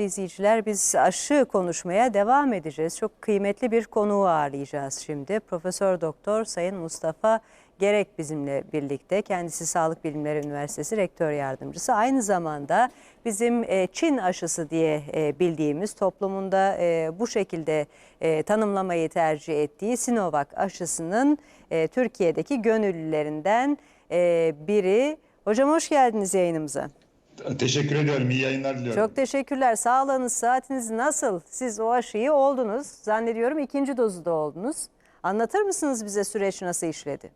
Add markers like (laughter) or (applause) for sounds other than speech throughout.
İzleyiciler biz aşı konuşmaya devam edeceğiz. Çok kıymetli bir konuğu ağırlayacağız şimdi. Profesör Doktor Sayın Mustafa Gerek bizimle birlikte. Kendisi Sağlık Bilimleri Üniversitesi Rektör Yardımcısı. Aynı zamanda bizim e, Çin aşısı diye e, bildiğimiz toplumunda e, bu şekilde tanımlamayı tercih ettiği Sinovac aşısının Türkiye'deki gönüllülerinden biri. Hocam hoş geldiniz yayınımıza. Teşekkür ediyorum. İyi yayınlar diliyorum. Çok teşekkürler. Sağlığınız, saatiniz nasıl? Siz o aşıyı oldunuz. Zannediyorum ikinci dozu da oldunuz. Anlatır mısınız bize süreç nasıl işledi?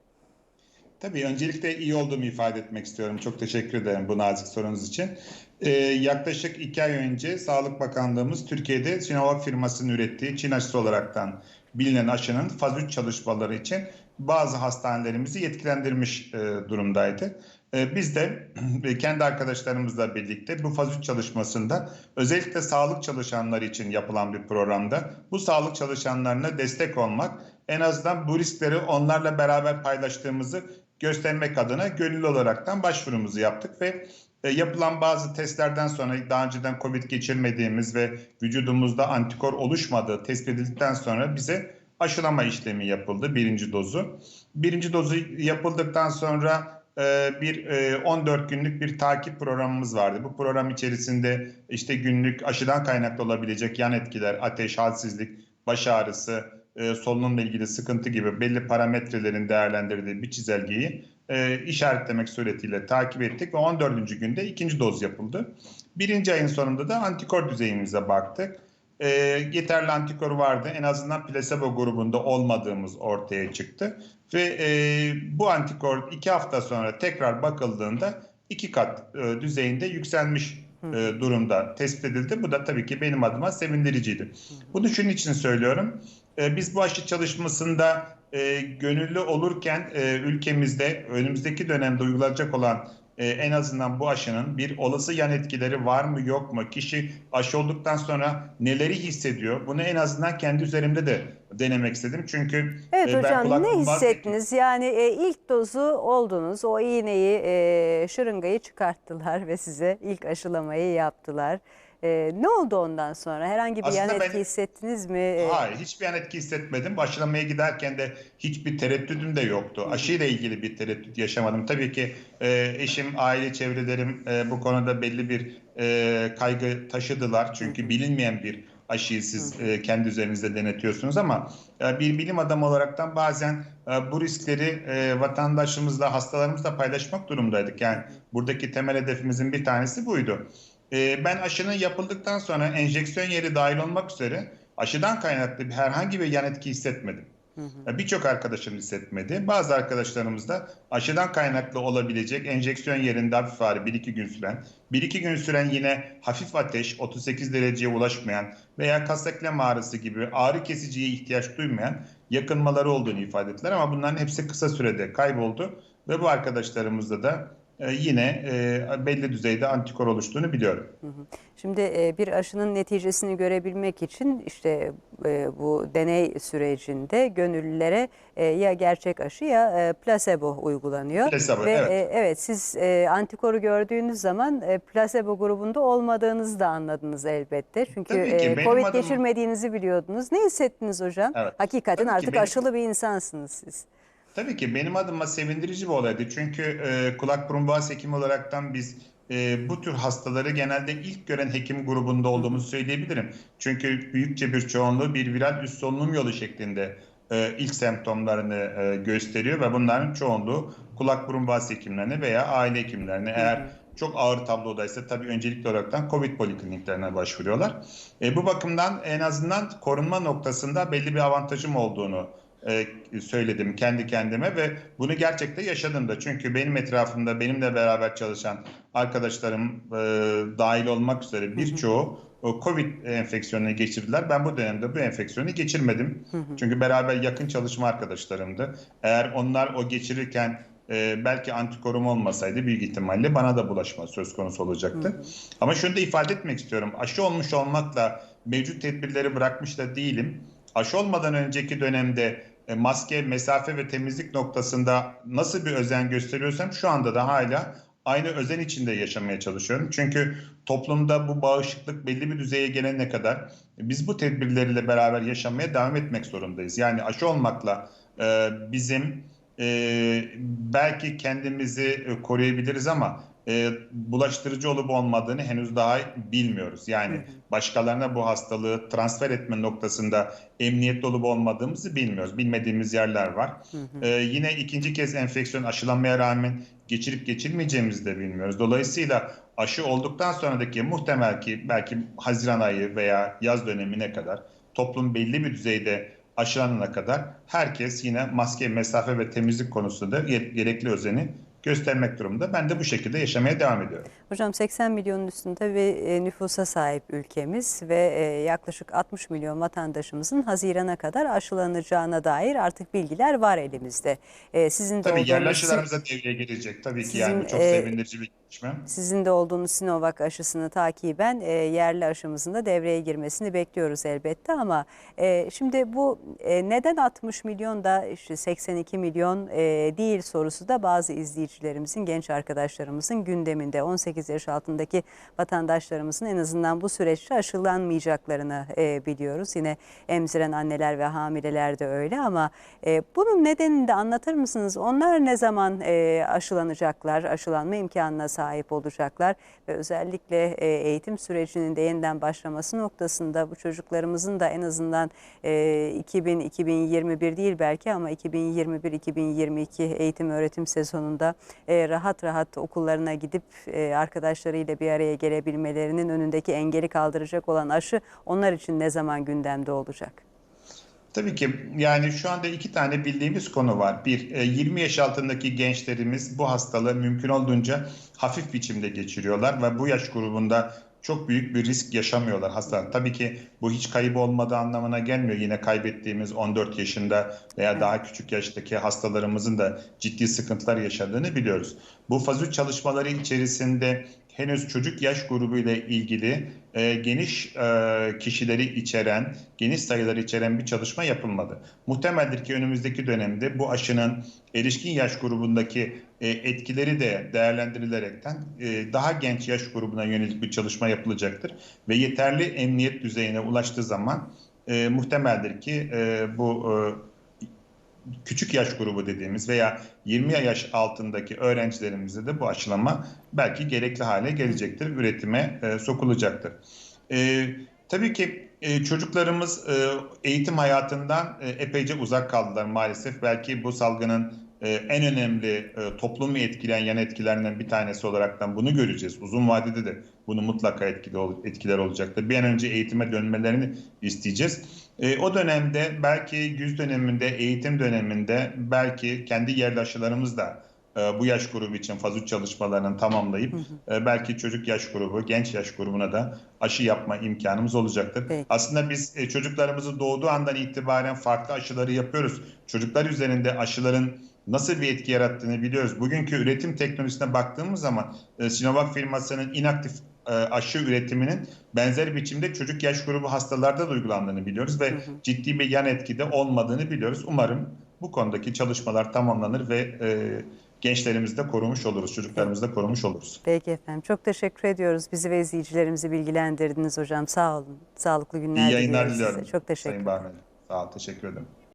Tabii öncelikle iyi olduğumu ifade etmek istiyorum. Çok teşekkür ederim bu nazik sorunuz için. Ee, yaklaşık iki ay önce Sağlık Bakanlığımız Türkiye'de Sinovac firmasının ürettiği Çin aşısı olaraktan bilinen aşının faz 3 çalışmaları için bazı hastanelerimizi yetkilendirmiş e, durumdaydı. E, biz de (clears throat) kendi arkadaşlarımızla birlikte bu faz 3 çalışmasında özellikle sağlık çalışanları için yapılan bir programda bu sağlık çalışanlarına destek olmak en azından bu riskleri onlarla beraber paylaştığımızı göstermek adına gönüllü olaraktan başvurumuzu yaptık ve e, yapılan bazı testlerden sonra daha önceden COVID geçirmediğimiz ve vücudumuzda antikor oluşmadığı tespit edildikten sonra bize aşılama işlemi yapıldı birinci dozu. Birinci dozu yapıldıktan sonra bir e, 14 günlük bir takip programımız vardı. Bu program içerisinde işte günlük aşıdan kaynaklı olabilecek yan etkiler, ateş, halsizlik, baş ağrısı, e, solunumla ilgili sıkıntı gibi belli parametrelerin değerlendirdiği bir çizelgeyi e, işaretlemek suretiyle takip ettik ve 14. günde ikinci doz yapıldı. Birinci ayın sonunda da antikor düzeyimize baktık. E, yeterli antikor vardı. En azından plasebo grubunda olmadığımız ortaya çıktı. Ve e, bu antikor iki hafta sonra tekrar bakıldığında iki kat e, düzeyinde yükselmiş e, durumda tespit edildi. Bu da tabii ki benim adıma sevindiriciydi. Bunu şunun için söylüyorum. E, biz bu aşı çalışmasında e, gönüllü olurken e, ülkemizde önümüzdeki dönemde uygulanacak olan e, en azından bu aşının bir olası yan etkileri var mı yok mu? Kişi aşı olduktan neleri hissediyor? Bunu en azından kendi üzerimde de denemek istedim. Çünkü Evet e, ben hocam kulak ne hissettiniz? Yani e, ilk dozu oldunuz. O iğneyi, e, şırıngayı çıkarttılar ve size ilk aşılamayı yaptılar. E, ne oldu ondan sonra? Herhangi bir yan Aslında etki ben- hissettiniz mi? E, Hayır, hiçbir yan etki hissetmedim. Aşılamaya giderken de hiçbir tereddüdüm de yoktu. Aşıyla ilgili bir tereddüt yaşamadım. Tabii ki e, eşim, aile çevrelerim e, bu konuda belli bir e, kaygı taşıdılar. Çünkü bilinmeyen bir aşıyı siz e, kendi üzerinizde denetiyorsunuz ama e, bir bilim adamı olaraktan bazen e, bu riskleri e, vatandaşımızla, hastalarımızla paylaşmak durumdaydık. Yani buradaki temel hedefimizin bir tanesi buydu. E, ben aşının yapıldıktan sonra enjeksiyon yeri dahil olmak üzere aşıdan kaynaklı bir herhangi bir yan etki hissetmedim. Birçok arkadaşım hissetmedi. Bazı arkadaşlarımız da aşıdan kaynaklı olabilecek enjeksiyon yerinde hafif ağrı 1-2 gün süren, 1-2 gün süren yine hafif ateş 38 dereceye ulaşmayan veya kas eklem ağrısı gibi ağrı kesiciye ihtiyaç duymayan yakınmaları olduğunu ifade ettiler. Ama bunların hepsi kısa sürede kayboldu ve bu arkadaşlarımızda da yine e, belli düzeyde antikor oluştuğunu biliyorum. Şimdi e, bir aşının neticesini görebilmek için işte e, bu deney sürecinde gönüllülere ya gerçek aşı ya plasebo uygulanıyor. Plasebo, Ve evet. evet siz antikoru gördüğünüz zaman plasebo grubunda olmadığınızı da anladınız elbette. Çünkü ki, Covid adım- geçirmediğinizi biliyordunuz. Ne hissettiniz hocam? Evet. Hakikaten Tabii artık benim- aşılı bir insansınız siz. Tabii ki benim adıma sevindirici bir olaydı. Çünkü e, kulak burun boğaz hekimi olaraktan biz e, bu tür hastaları genelde ilk gören hekim grubunda olduğumuzu söyleyebilirim. Çünkü büyükçe bir çoğunluğu bir viral üst solunum yolu şeklinde e, ilk semptomlarını e, gösteriyor ve bunların çoğunluğu kulak burun boğaz hekimlerine veya aile hekimlerine eğer çok ağır tablodaysa tabii öncelikli olaraktan COVID polikliniklerine başvuruyorlar. E, bu bakımdan en azından korunma noktasında belli bir avantajım olduğunu e, söyledim kendi kendime ve bunu gerçekten yaşadım da. Çünkü benim etrafımda benimle beraber çalışan arkadaşlarım e, dahil olmak üzere birçoğu o Covid enfeksiyonunu geçirdiler. Ben bu dönemde bu enfeksiyonu geçirmedim. Çünkü beraber yakın çalışma arkadaşlarımdı. Eğer onlar o geçirirken e, belki antikorum olmasaydı büyük ihtimalle bana da bulaşma söz konusu olacaktı. Ama şunu da ifade etmek istiyorum. Aşı olmuş olmakla mevcut tedbirleri bırakmış da değilim. Aşı olmadan önceki dönemde e, maske, mesafe ve temizlik noktasında nasıl bir özen gösteriyorsam şu anda da hala aynı özen içinde yaşamaya çalışıyorum. Çünkü toplumda bu bağışıklık belli bir düzeye gelene kadar biz bu tedbirlerle beraber yaşamaya devam etmek zorundayız. Yani aşı olmakla e, bizim e, belki kendimizi e, koruyabiliriz ama e, bulaştırıcı olup olmadığını henüz daha bilmiyoruz. Yani başkalarına bu hastalığı transfer etme noktasında emniyetli olup olmadığımızı bilmiyoruz. Bilmediğimiz yerler var. E, yine ikinci kez enfeksiyon aşılanmaya rağmen geçirip geçirmeyeceğimizi de bilmiyoruz. Dolayısıyla aşı olduktan sonraki muhtemel ki belki Haziran ayı veya yaz dönemine kadar toplum belli bir düzeyde aşılanana kadar herkes yine maske, mesafe ve temizlik konusunda ge- gerekli özeni göstermek durumunda. Ben de bu şekilde yaşamaya devam ediyorum. Hocam 80 milyonun üstünde bir e, nüfusa sahip ülkemiz ve e, yaklaşık 60 milyon vatandaşımızın Haziran'a kadar aşılanacağına dair artık bilgiler var elimizde. E, Sizin de Tabii yerli olduğunuz- aşılarımıza devreye girecek. Tabii ki Sizin, yani bu çok e, sevindirici bir gelişme. Sizin de olduğunuz Sinovac aşısını takiben e, yerli aşımızın da devreye girmesini bekliyoruz elbette ama e, şimdi bu e, neden 60 milyon da işte 82 milyon e, değil sorusu da bazı izleyicilerimizin, genç arkadaşlarımızın gündeminde 18 yaş altındaki vatandaşlarımızın en azından bu süreçte aşılanmayacaklarını e, biliyoruz. Yine emziren anneler ve hamileler de öyle ama e, bunun nedenini de anlatır mısınız? Onlar ne zaman e, aşılanacaklar, aşılanma imkanına sahip olacaklar ve özellikle e, eğitim sürecinin de yeniden başlaması noktasında bu çocuklarımızın da en azından e, 2000-2021 değil belki ama 2021-2022 eğitim öğretim sezonunda e, rahat rahat okullarına gidip e, arkadaşlarıyla bir araya gelebilmelerinin önündeki engeli kaldıracak olan aşı onlar için ne zaman gündemde olacak? Tabii ki yani şu anda iki tane bildiğimiz konu var. Bir, e, 20 yaş altındaki gençlerimiz bu hastalığı mümkün olduğunca hafif biçimde geçiriyorlar ve bu yaş grubunda çok büyük bir risk yaşamıyorlar hastalık. Tabii ki bu hiç kaybı olmadığı anlamına gelmiyor. Yine kaybettiğimiz 14 yaşında veya daha küçük yaştaki hastalarımızın da ciddi sıkıntılar yaşadığını biliyoruz. Bu faz 3 çalışmaları içerisinde henüz çocuk yaş grubu ile ilgili e, geniş e, kişileri içeren, geniş sayıları içeren bir çalışma yapılmadı. Muhtemeldir ki önümüzdeki dönemde bu aşının erişkin yaş grubundaki e, etkileri de değerlendirilerekten e, daha genç yaş grubuna yönelik bir çalışma yapılacaktır ve yeterli emniyet düzeyine ulaştığı zaman e, muhtemeldir ki e, bu e, küçük yaş grubu dediğimiz veya 20 yaş altındaki öğrencilerimizde de bu aşılama belki gerekli hale gelecektir, üretime e, sokulacaktır. E, tabii ki e, çocuklarımız e, eğitim hayatından e, epeyce uzak kaldılar maalesef. Belki bu salgının en önemli e, toplumu etkileyen yan etkilerinden bir tanesi olaraktan bunu göreceğiz. Uzun vadede de bunu mutlaka etkili etkiler olacaktır. Bir an önce eğitime dönmelerini isteyeceğiz. E, o dönemde belki güz döneminde, eğitim döneminde belki kendi yerli aşılarımız da bu yaş grubu için faz 3 çalışmalarını tamamlayıp e, belki çocuk yaş grubu, genç yaş grubuna da aşı yapma imkanımız olacaktır. Peki. Aslında biz e, çocuklarımızı doğduğu andan itibaren farklı aşıları yapıyoruz. Çocuklar üzerinde aşıların nasıl bir etki yarattığını biliyoruz. Bugünkü üretim teknolojisine baktığımız zaman e, Sinovac firmasının inaktif e, aşı üretiminin benzer biçimde çocuk yaş grubu hastalarda da uygulandığını biliyoruz ve ciddi bir yan etki de olmadığını biliyoruz. Umarım bu konudaki çalışmalar tamamlanır ve e, gençlerimizi de korumuş oluruz, çocuklarımızı da korumuş oluruz. Peki efendim. Çok teşekkür ediyoruz. Bizi ve izleyicilerimizi bilgilendirdiniz hocam. Sağ olun. Sağlıklı günler İyi yayınlar diliyorum. size. Çok teşekkür Sayın Bahmeli. Sağ ol, teşekkür ederim.